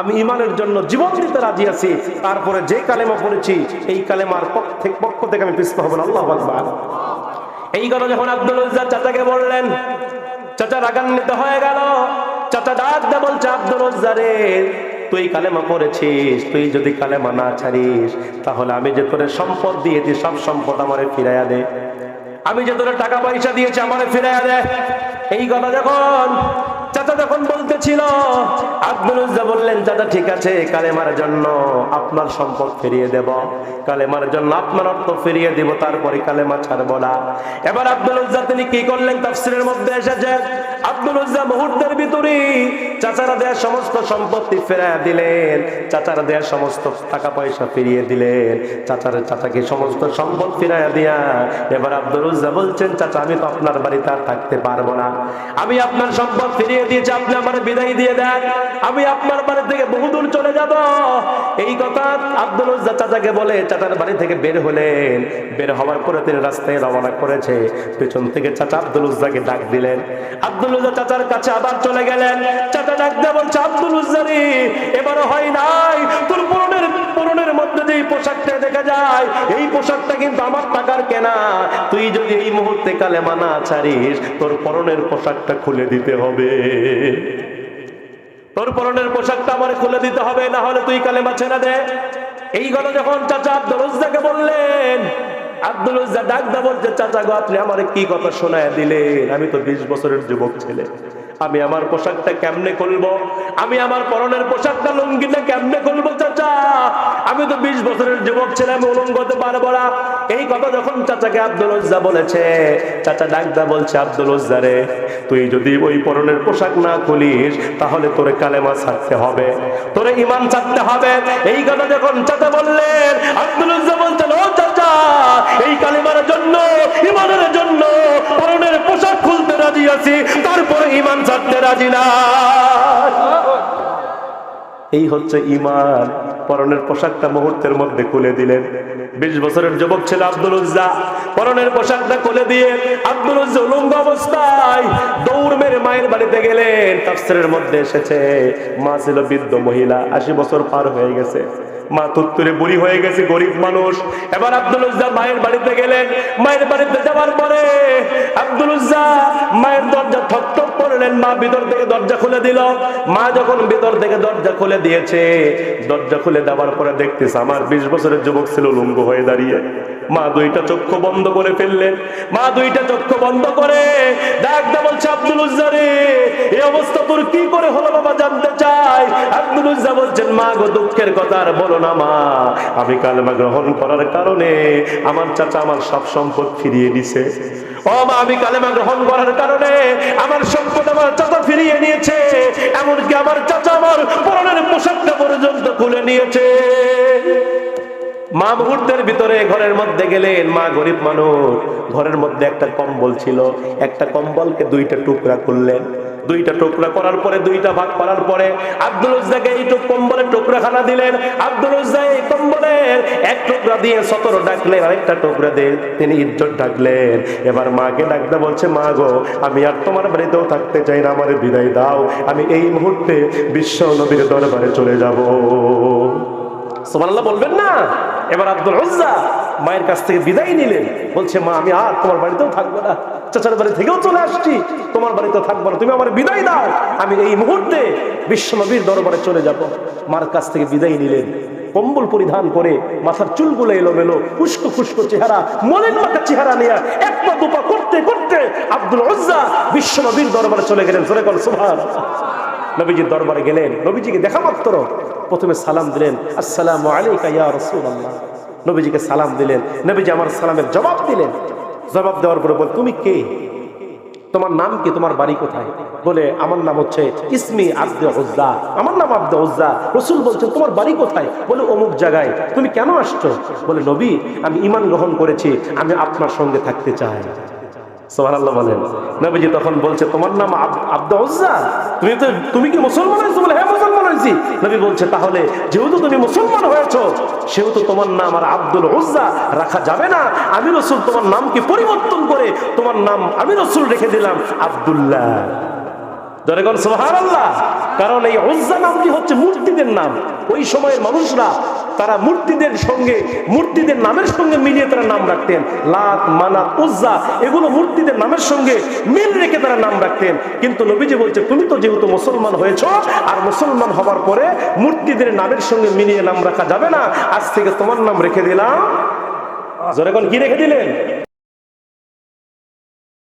আমি ইমানের জন্য জীবন দিতে রাজি আছি। তারপরে যে কালেমা পড়েছি, এই কালেমার পক্ষ থেকে আমি পিছপা হব আল্লাহ এই কথা যখন আব্দুল চাচাকে বললেন, চাচা রাগান্বিত হয়ে গেল। চাচা ডাক দে বলছে, আব্দুল রে, তুই কালেমা পড়েছিস, তুই যদি কালেমা না ছাড়িস, তাহলে আমি যে তোরে সম্পদ দিয়েছি, সব সম্পদ আমারে ফিরাইয়া দে। আমি যে তোরে টাকা পয়সা দিয়েছি, আমারে ফিরাইয়া দে। এই কথা যখন চাচা যখন বলতেছিল, আব্দুল উজ্জা বললেন, চাচা, ঠিক আছে, কালেমার জন্য আপনার সম্পদ ফিরিয়ে দেব। কালেমার জন্য আপনার অর্থ ফিরিয়ে দিব, তারপরে কালেমা ছাড়বো না। এবার আব্দুল উজ্জা তিনি কি করলেন? তাফসিরের মধ্যে এসেছে, আব্দুল উজ্জা মুহূর্তের ভিতরে চাচারা দেয়া সমস্ত সম্পত্তি ফেরাইয়া দিলেন। চাচারা দেয়া সমস্ত টাকা পয়সা ফিরিয়ে দিলেন। চাচার চাচাকে সমস্ত সম্পদ ফিরাইয়া দিয়া এবার আব্দুল উজ্জা বলছেন, চাচা, আমি তো আপনার বাড়িতে আর থাকতে পারব না। আমি আপনার সম্পদ ফিরিয়ে দিয়েছি আপনি আমার বিদায় দিয়ে দেন। আমি আপনার বাড়ি থেকে বহুদূর চলে যাব। এই কথা আব্দুল চাচাকে বলে, চাচার বাড়ি থেকে বের হলেন। বের হওয়ার পরে তিনি রাস্তায় রওনা করেছে। পেছন থেকে চাচা আব্দুল উজ্জাকে ডাক দিলেন। আব্দুল উজ্জা চাচার কাছে আবার চলে গেলেন। চাচা ডাক দিয়ে বলছে, আব্দুল উজ্জারি এবারও হয় নাই। তোর পরনের পরনের মধ্যে যে পোশাকটা দেখা যায়, এই পোশাকটা কিন্তু আমার টাকার কেনা। তুই যদি এই মুহূর্তে কালে মানা ছাড়িস, তোর পরনের পোশাকটা খুলে দিতে হবে। তোর পরনের পোশাকটা আমার খুলে দিতে হবে, না হলে তুই কালেমা ছেড়ে দে। এই কথা যখন চাচা আব্দুল উজ্জাকে বললেন, আব্দুল উজ্জা ডাক দা বলছে চাচা গো, আপনি আমার কি কথা শোনায় দিলেন? আমি তো বিশ বছরের যুবক ছেলে। আমি আমার পোশাকটা কেমনে খুলবো? আমি আমার পরনের পোশাকটা লুঙ্গিটা কেমনে খুলবো, চাচা? আমি তো বিশ বছরের যুবক ছেলে আমি উলঙ্গ হতে পারব না। এই কথা যখন চাচাকে আব্দুল উজ্জা বলেছে, চাচা ডাকদা বলছে, আব্দুল উজ্জা রে, তুই যদি ওই পরনের পোশাক না খুলিস, তাহলে তোরে কালেমা ছাড়তে হবে, তোরে ইমান ছাড়তে হবে। এই কথা যখন চাচা বললেন, আব্দুল উজ্জা বলছেন, ও চাচা, এই কালেমার জন্য, ইমানের জন্য আছি তারপরে ইমান ছাড়তে রাজি না। এই হচ্ছে ইমান পরনের পোশাকটা মুহূর্তের মধ্যে খুলে দিলেন। বিশ বছরের যুবক ছিল আব্দুল উজ্জা। পরনের পোশাকটা খুলে দিয়ে আব্দুল উজ্জা উলঙ্গ অবস্থায় দৌড় মেরে মায়ের বাড়িতে গেলেন। তাফসিরের মধ্যে এসেছে, মা ছিল বৃদ্ধ মহিলা, আশি বছর পার হয়ে গেছে। মা তত্তরে বুড়ি হয়ে গেছে, গরিব মানুষ। এবার আব্দুল উজ্জা মায়ের বাড়িতে গেলেন। মায়ের বাড়িতে যাওয়ার পরে আব্দুল উজ্জা মায়ের দরজা ঠক করলেন মা ভিতর থেকে দরজা খুলে দিল। মা যখন ভিতর থেকে দরজা খুলে দিয়েছে, দরজা খুলে দেওয়ার পরে দেখতেছে আমার বিশ বছরের যুবক ছিল লুঙ্গ হয়ে দাঁড়িয়ে। মা দুইটা চক্ষু বন্ধ করে ফেললেন। মা দুইটা চক্ষু বন্ধ করে ডাক দা বলছে, আব্দুল উজ্জা এই অবস্থা তোর কি করে হলো বাবা জানতে চাই? আব্দুল উজ্জা বলছেন, মা গো, দুঃখের কথা আর বলো না মা। আমি কালেমা গ্রহণ করার কারণে আমার চাচা আমার সব সম্পদ ফিরিয়ে দিছে। মা আমি কালেমা গ্রহণ করার কারণে আমার সম্পদ আমার চাচা ফিরিয়ে নিয়েছে, এমনকি আমার চাচা আমার পরনের পোশাকটা পর্যন্ত খুলে নিয়েছে। মা মুহূর্তের ভিতরে ঘরের মধ্যে গেলেন, মা গরিব মানুষ, ঘরের মধ্যে একটা কম্বল ছিল, একটা কম্বলকে দুইটা টুকরা করলেন দুইটা টুকরা করার পরে, দুইটা ভাগ করার পরে আব্দুল এই কম্বলের টুকরাখানা দিলেন। আব্দুল কম্বলের এক টুকরা দিয়ে সতেরো ডাকলেন, আরেকটা টুকরা দিয়ে তিনি ইজ্জত ডাকলেন। এবার মাকে ডাকতে বলছে, মা গো, আমি আর তোমার বাড়িতেও থাকতে চাই না, আমার বিদায় দাও। আমি এই মুহূর্তে বিশ্ব নবীর দরবারে চলে যাব। সুবহানাল্লাহ বলবেন না। এবার আব্দুল উজ্জা মায়ের কাছ থেকে বিদায় নিলেন। বলছে, মা, আমি আর তোমার বাড়িতেও থাকব না। চাচার বাড়ি থেকেও চলে আসছি। তোমার বাড়িতে থাকব না। তুমি আমার বিদায় দাও। আমি এই মুহূর্তে বিশ্বনবীর দরবারে চলে যাব। মার কাছ থেকে বিদায় নিলেন। কম্বল পরিধান করে মাথার চুলগুলো এলোমেলো ফুস্কো ফুস্কো চেহারা মলিন মাখা চেহারা নিয়ে এক পা দুপা করতে করতে আব্দুল উজ্জা বিশ্বনবীর দরবারে চলে গেলেন। সরে কল সুভান নবীজির দরবারে গেলেন। নবীজিকে দেখা মাত্র প্রথমে সালাম দিলেন। আসসালামু আলাইকা নবীজিকে সালাম দিলেন। নবীজি আমার সালামের জবাব দিলেন। জবাব দেওয়ার পরে বল, তুমি কে? তোমার নাম কি? তোমার বাড়ি কোথায়? বলে, আমার নাম হচ্ছে ইসমি আব্দে উজ্জা। আমার নাম আব্দে উজ্জা। রসুল বলছেন, তোমার বাড়ি কোথায়? বলে, অমুক জায়গায়। তুমি কেন আসছো? বলে, নবী, আমি ইমান গ্রহণ করেছি। আমি আপনার সঙ্গে থাকতে চাই। বলেন। নবীজি তখন বলছে, তোমার নাম আব- আব্দা উজ্জা? তুমি তো, তুমি কি মুসলমান হয়েছো? বলে হ্যাঁ মুসলমান নবী বলছে, তাহলে যেহেতু তুমি মুসলমান হয়েছ, সেহেতু তোমার নাম আর আব্দুল উজ্জা রাখা যাবে না। আমি রসুল, তোমার নামকে পরিবর্তন করে তোমার নাম আমি রসুল রেখে দিলাম, আবদুল্লাহ। কারণ এই উজ্জা নামটি হচ্ছে মূর্তিদের নাম। ওই সময়ের মানুষরা তারা মূর্তিদের সঙ্গে, মূর্তিদের নামের সঙ্গে মিলিয়ে তারা নাম রাখতেন। লাত মানা উজ্জা, এগুলো মূর্তিদের নামের সঙ্গে মিল রেখে তারা নাম রাখতেন। কিন্তু নবীজি বলছে, তুমি তো যেহেতু মুসলমান হয়েছ, আর মুসলমান হবার পরে মূর্তিদের নামের সঙ্গে মিলিয়ে নাম রাখা যাবে না। আজ থেকে তোমার নাম রেখে দিলাম। জোরে কি রেখে দিলেন?